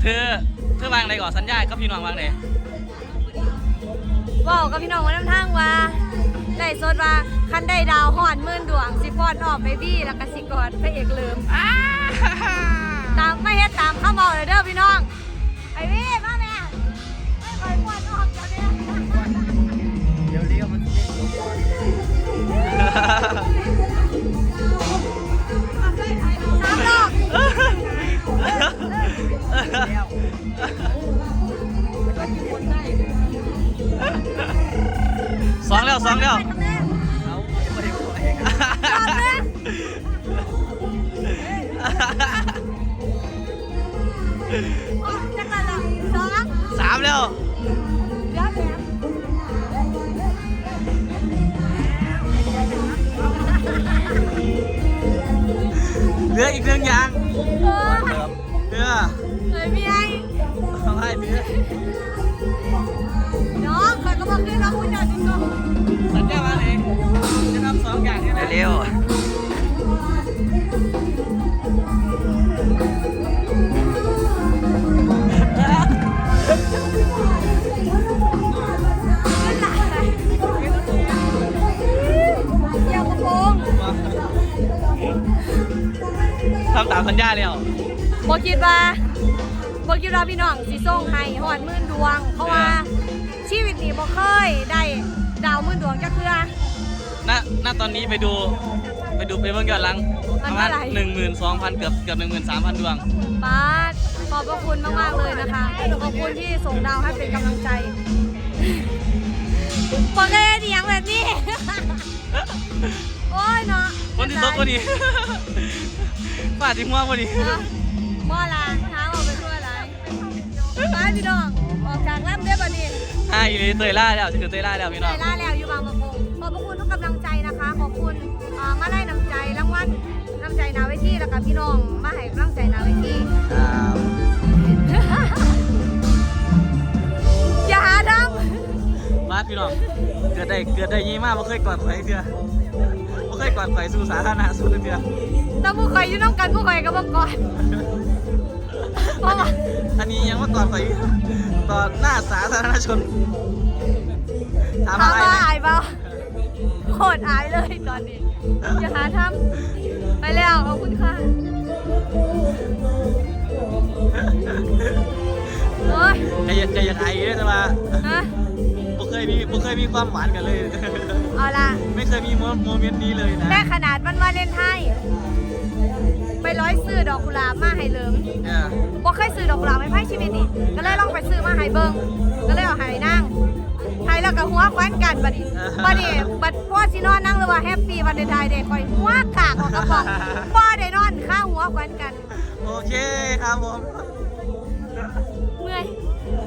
เธอเธอวางไหนก่อนสัญญากับพี่น้องวางไหนบอกกับพี่น้องว่าน้ำทางว่าได้สดว่าคันได้ดาวหอนหมื่นดวง สิพอดออกไปบี้แล้วก็สิกอดพระเอกเลิมตามไม่เฮ็ดตามข้าเมาเลยเด้อพี่น้องไอ้พี่มา สองแล้วสองแล้วไปทำแม่เอาไม่ได้บอกเองจอดเลยออกจากกันละสองสามแล้วเดี๋ยวแถมเหลืออีกหนึ่งอย่าง นื้อน้องคอยก็บอกขึ้นมาพูดจอดจริงก็สัญญาว่าไหนจะทำสองอย่างนี่แหละเร็วขึ้นหลังเลยเกี่ยวกระโปรงทำตามสัญญาแล้วบอกคิดว่าบ อกคิดว่าพี่น้องสิส่งให้หอดหมื่นดวง เพราะว่าชีวิตนี้บ่เคยได้ดาวหมื่นดวงจักเทื่อ ณณตอนนี้ไปดูไปดูไปเบิ่งย้อนหลังมัปนระมาณเท่าไหร่ หนึ่งหมื่นสองพันเกือบเกือบหนึ่งหมื่นสามพันดวงปาดขอบพระคุณมากๆเลยนะคะ ขอบคุณที่ส่งดาวให้เป็นกำลังใจบอกเลยเดียงแบบนี้ โอ้ยเนาะคนที่ตกคนนี้ฟาดที่หัวคนนี้เนาะบ่ลา ไปพี่น้อง ออกจากร่ำได้อบัดนี้อ่าอยู่ในเตยล่าแล้วคือเตยล่าแล้วพี่เหน้นื่อองยล้าแล้วอยู่บางประกงขอบพระคุณทุกกำลังใจนะคะ ขอบคุณอ่ามาไล่น้ำใจรางวัลน้ำใจนาเวทีแล้วก็พี่น้องมาให้กำลังใจนาเวทีอย่าหาทมาพี่น้องเกิดได้เกิดได้ยี่มากไม่เคยกอดใครเถื่อไม่เคยกอดใครสู่สาธารณะสู่เถื่อำแต่ผู้ข่อยอยู่น้ำกันผู้ข่อยก็บอกก่อนเพราะว่า อันนี้ยังว่ากอดใครต่อหน้าสาธารณชนถามถามอะไรว่าไหมอายเปล่าโคตรอายเลยตอนนี้ อย่าหาทำไปแล้วขอบคุณค่ะโอ้ยใจเย็นใจเย็นไอ้เนี่ยแต่ว่าฮะไม่เคยมีไม่เคยมีความหวานกันเลย เอาละไม่เคยมีโมโมเมนต์นี้เลยนะแม่ขนาดวันวาเลนไทน์ไปร้อยซื้อดอกกุหลาบมาให้เหลิมเนี่ยบ่เคยซื้อดอกกุหลาบให้ไพ่ชีวิตนี่ก็เลยลองไปซื้อมาให้เบิ่งก็เลยเอาให้นั่งให้แล้วก็หัวควันกันบัดนี้บัดนี้บัดพ่อสินอนนั่งหรือว่าแฮปปี้วันเดทายเดย์คอยหัวกากออกกระป๋องบ่ได้นอนข้างหัวควันกัน โอเคครับผมโ